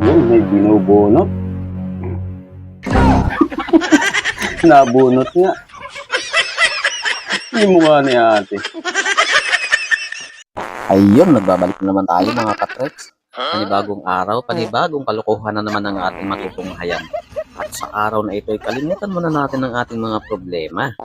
Yun, may binubunot. Nabunot nga. Hindi mo nga ni ate. Ayun, nagbabalik na naman tayo mga katreks. Panibagong araw, panibagong kalokohan na naman ang ating matutunghayan. At sa araw na ito, ay kalimutan muna natin ang ating mga problema.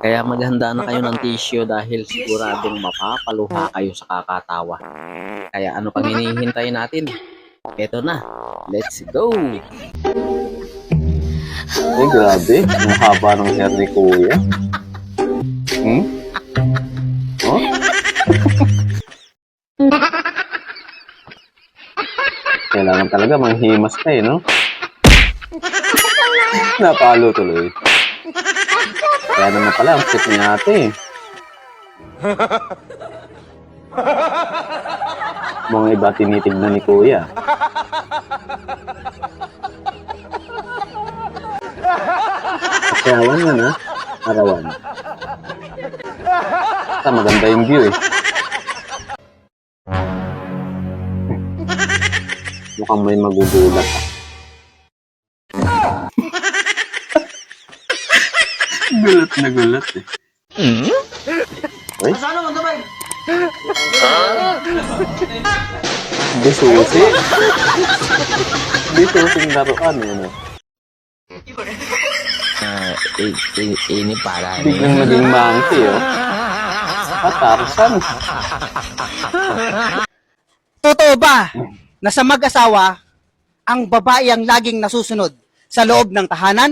Kaya maghanda na kayo ng tissue dahil siguradong mapapaluha kayo sa kakatawa. Kaya ano pang hinihintay natin? Ito na, let's go! Eh, grabe. Ang haba ng hair ni kuya. Hmm? Oh? Kailangan talaga manghimas pa eh, no? Napalo tuloy. Kaya naman pala, ang cute ni ate eh. Mga iba tinitignan ni kuya. Pasyawan yun, ha? Arawan. Basta maganda yung view, eh. Mukhang may magugulat. gulat na gulat, eh. Uy? Di susi. Di susing laruan, eh, no? ini para Biglang naging monkey, oh. Ah, Tarzan. Totoo ba na sa mag-asawa, ang babae ang laging nasusunod sa loob ng tahanan?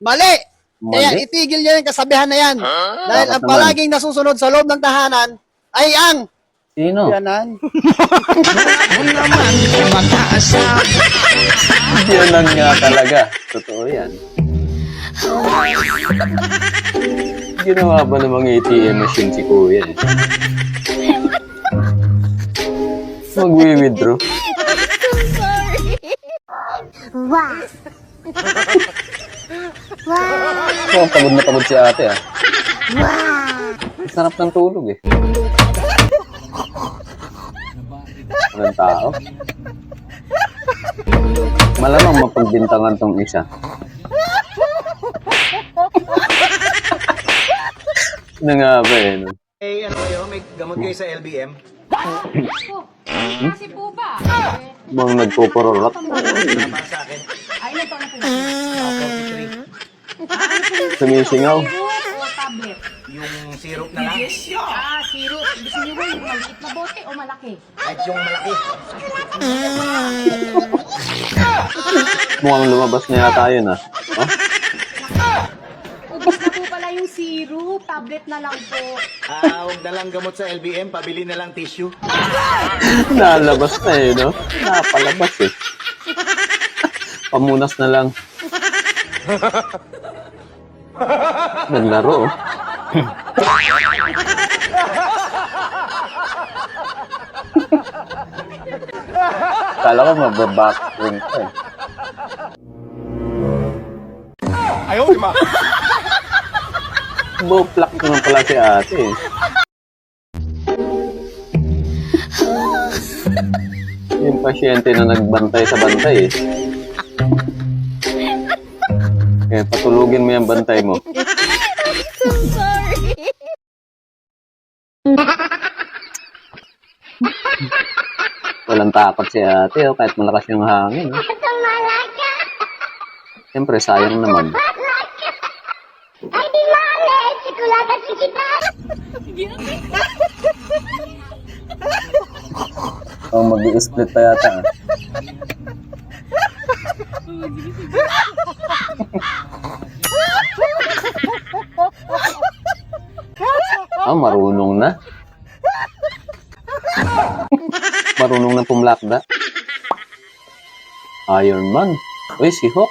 Mali! Kaya Mali. itigil niyo yung kasabihan na yan. Dahil Bakit ang naman? palaging nasusunod sa loob ng tahanan ay ang Sino? yanan. Yanan nga talaga. Totoo yan. Ginawa ba namang ATM machine si Kuya? eh? Magwi-withdraw. Wow. wow. Oh, pagod na pagod si ate ah. Wow. Sarap ng tulog eh. Walang tao. Malamang mapagbintangan tong isa. Ano nga ba eh? No? Eh, ano kayo? May gamot kayo sa LBM? Kasi po ba? Mga nagpupororot. Para sa akin. Ay, taon na po ba? Ako, 43. Sumisingaw. Yung syrup na lang. Ah, syrup. Gusto niyo ba yung bote o malaki? Kahit yung malaki. Mukhang lumabas na yata yun ah. Oh? Ubus na po pala yung syrup. Tablet na lang po. Ah, huwag na lang gamot sa LBM, pabili na lang tissue. Nalabas na eh, no? Napalabas eh. Pamunas na lang. Naglaro oh. Kala ko mababackring pa eh. Ayaw, di ma. Boplak naman pala si ate eh. Yung pasyente na nagbantay sa bantay eh. Kaya patulugin mo yung bantay mo. Walang takot si ate oh, kahit malakas yung hangin. Oh. Siyempre, sayang naman. Kita. Oh, mag-i-split pa yata. ah. ah, marunong na. Marunong na pumlakda. Iron Man. Uy, si Hawk.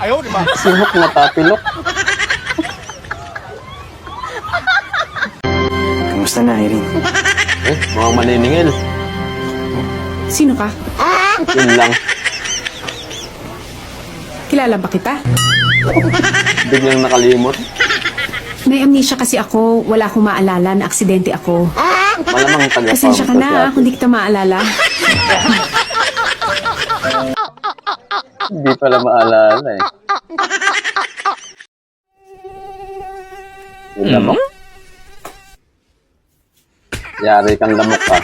Ayaw, di ma. Si Hawk na tapilok. Kamusta na, Irene? Eh, mga maniningil. Sino ka? Yun lang. Kilala ba kita? Biglang nakalimot. May amnesia kasi ako, wala akong maalala na aksidente ako. Malamang taga-farm Pasensya ka na ah, kung di kita maalala. Hindi pala maalala eh. Yung lamok. Yari kang lamok ka.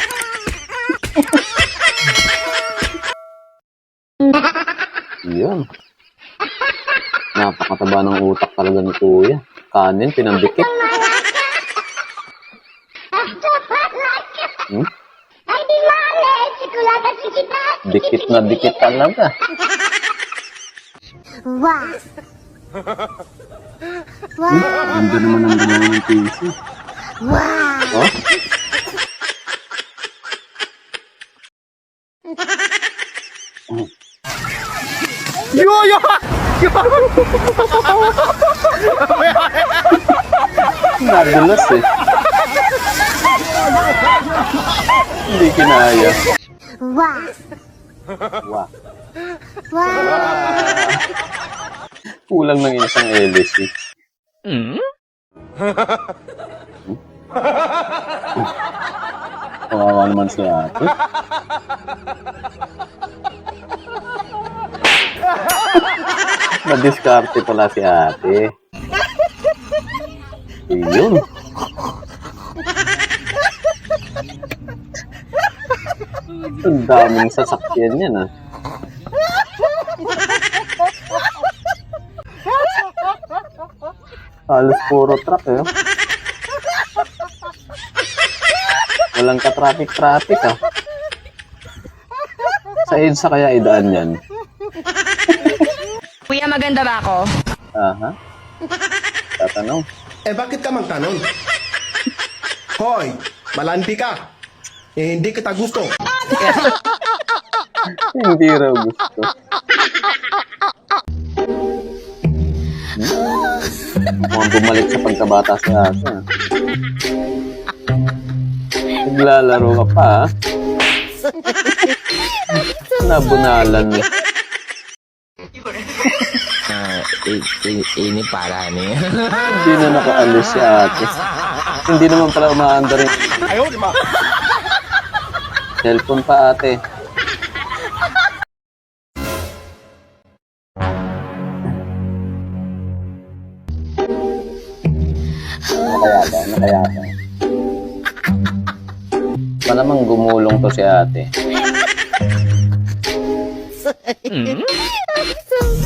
Yun. Napakataba ng utak talaga ni Kuya. Kanin, pinandikit. Hmm? Ay, di mali! Sikulatan si kita! Dikit na dikit talaga. Wow! Ganda naman ang ginawa ng PC. Wow! Oh? Nadulas eh. Hindi kinaya. Wow! Wow. Wow! Kulang ng isang LSC. Hmm? Kawawa naman si ate. Madiskarte pala si ate. Iyon. Ang daming sasakyan yan ah. Halos puro truck eh. oh. Walang ka-traffic-traffic ah. Sa EDSA kaya idaan yan? Kuya, maganda ba ako? Aha. Tatanong. Eh bakit ka magtanong? Hoy, malandi ka. Eh, hindi kita gusto. Hindi raw gusto. Mukhang bumalik sa pagkabata si ah. Naglalaro ka pa ah. Nabunalan. ini para nih. Hindi na nakaalis si ate. Hindi naman pala umaanda rin. Ayaw, di ba? Cellphone pa ate. Kaya ba? Kaya ba? Malamang gumulong to si ate.